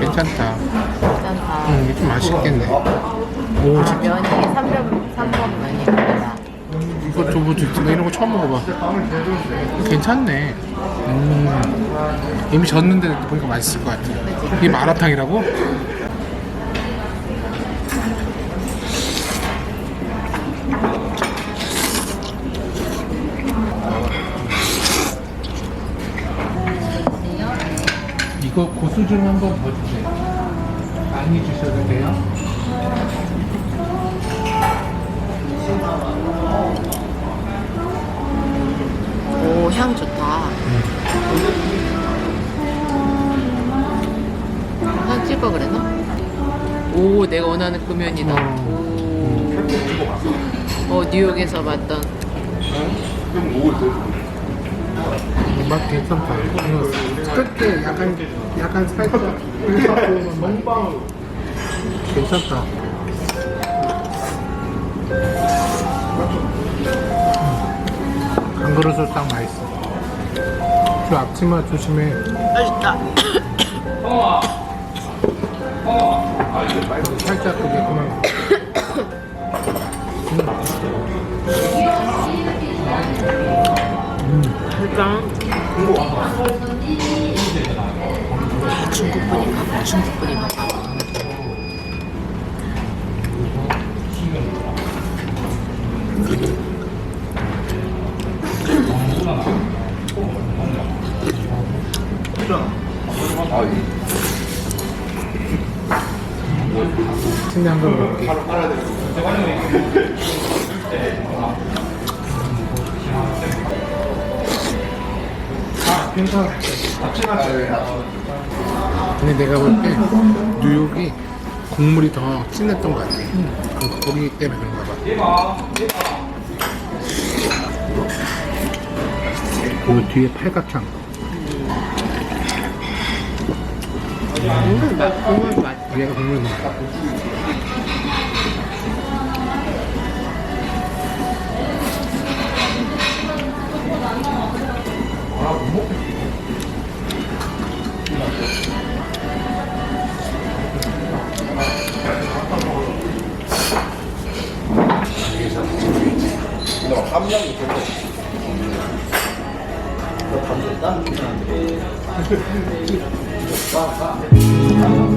괜찮다. 괜찮다. 음, 응, 좀 맛있겠네. 오, 아, 면이 3번, 3번 면입니다. 이거 저거 진짜 뭐, 이런 거 처음 먹어봐. 괜찮네. 음, 이미 졌는데 보니까 맛있을 것 같아. 이게 마라탕이라고? 이거 고수 좀 한번 더 주세요. 많이 주셔도 돼요? 오, 향 좋다. 향 찍어 그래나? 오, 내가 원하는 금연이다. 오. 어, 뉴욕에서 봤던. 맛 괜찮다. 끝에 약간 약간 살짝 멍빵 괜찮다. 한 그릇을 딱 맛있어. 그 앞치마 조심해. 맛있다. 살짝 그게 그만. 일단 중국 분인가 봐. 중국 분인가 봐. 침대 한번 먹을게. 근데 내가 볼 때 뉴욕이 국물이 더 진했던 것 같아. 그 거기 때문에 그런가 봐. 그리고 뒤에 팔각창. 국물 맛, 국물 맛. 얘가 국물 맛. 아, 뭐? 성장이 될 거야. 너 방금 딴 사람들이. 와, 와.